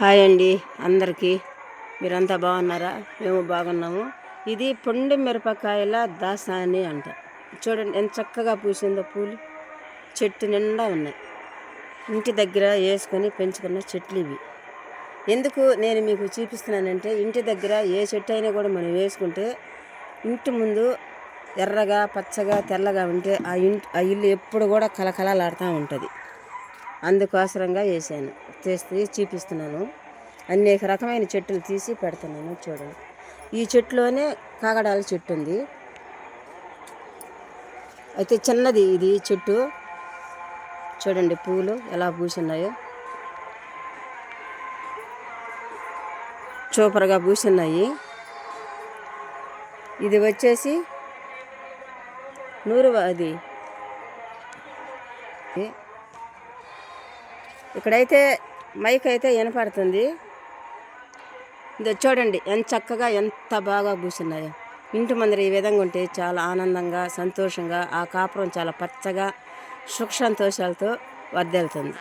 Hi అండి అందరికీ. మీరంతా బాగున్నారా? మేము బాగున్నాము. ఇది పండు మిరపకాయల దాసాని అంట. చూడండి ఎంత చక్కగా పూసిందో పూలు. చెట్టు నిండా ఉన్నాయి. ఇంటి దగ్గర వేసుకొని పెంచుకున్న చెట్లు ఇవి. ఎందుకు నేను మీకు చూపిస్తున్నానంటే ఇంటి దగ్గర ఏ చెట్టు అయినా కూడా మనం వేసుకుంటే ఇంటి ముందు ఎర్రగా పచ్చగా తెల్లగా ఉంటే ఆ ఇంటి ఆ ఇల్లు ఎప్పుడు కూడా కలకలలాడుతూ ఉంటుంది. అందుకోసరంగా వేసాను తీసి చూపిస్తున్నాను. అనేక రకమైన చెట్టులు తీసి పెడుతున్నాను చూడండి. ఈ చెట్టులోనే కాగడాల చెట్టు ఉంది. అయితే చిన్నది ఇది చెట్టు. చూడండి పూలు ఎలా పూసున్నాయో. సూపర్గా పూసున్నాయి. ఇది వచ్చేసి నూరు అది. ఇక్కడైతే మైక్ అయితే వినపడుతుంది. ఇది చూడండి ఎంత చక్కగా ఎంత బాగా కూర్చున్నాయో. ఇంటి ముందర ఈ విధంగా ఉంటే చాలా ఆనందంగా సంతోషంగా ఆ కాపురం చాలా పచ్చగా సుఖ సంతోషాలతో వర్దెళ్తుంది